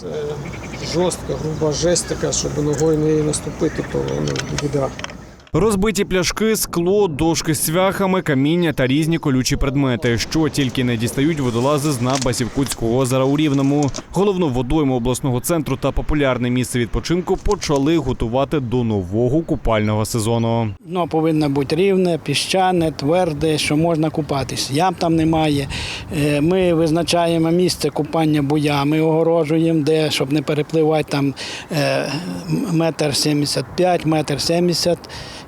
Це жорстка, груба жесть така, щоб ногою не наступити, то ну, біда. Розбиті пляшки, скло, дошки з цвяхами, каміння та різні колючі предмети, що тільки не дістають водолази з Басівкутського озера у Рівному. Головну водойму обласного центру та популярне місце відпочинку почали готувати до нового купального сезону. Дно повинно бути рівне, піщане, тверде, що можна купатись. Ям там немає. Е, Ми визначаємо місце купання буями, огорожуємо, де, щоб не перепливати там е, метр сімдесят п'ять, метр сімдесят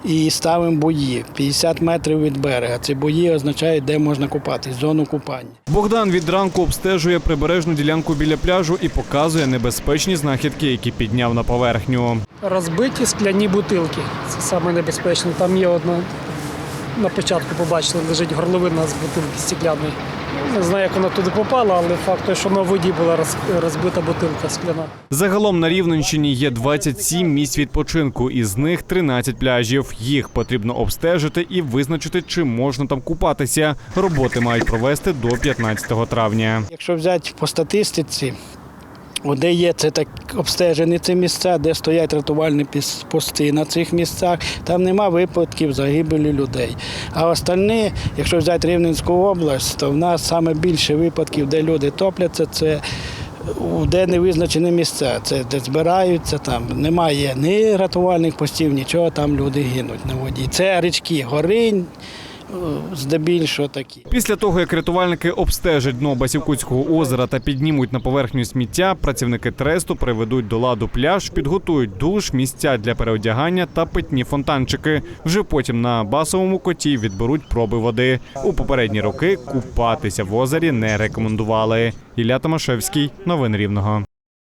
і ставимо бої 50 метрів від берега. Ці бої означають, де можна купатись, зону купання. Богдан від ранку обстежує прибережну ділянку біля пляжу і показує небезпечні знахідки, які підняв на поверхню. розбиті скляні бутилки. Це саме небезпечно. Там є одна на початку побачили, лежить горловина з бутилки стекляної. Не знаю, як вона туди попала, але факт той, що на воді була розбита бутилка скляна. Загалом на Рівненщині є 27 місць відпочинку, із них 13 пляжів. Їх потрібно обстежити і визначити, чи можна там купатися. Роботи мають провести до 15 травня. Якщо взяти по статистиці, де є це так обстежені ці місця, де стоять рятувальні пости на цих місцях, там нема випадків загибелі людей. А остальні, якщо взяти Рівненську область, то в нас саме більше випадків, де люди топляться, це де не визначені місця, це де збираються, там немає ні рятувальних постів, нічого, там люди гинуть на воді. Це річки Горинь, здебільшого такі. Після того, як рятувальники обстежать дно Басівкутського озера та піднімуть на поверхню сміття, працівники тресту приведуть до ладу пляж, підготують душ, місця для переодягання та питні фонтанчики. Вже потім на басовому коті відберуть проби води. У попередні роки купатися в озері не рекомендували. Ілля Томашевський, новини Рівного.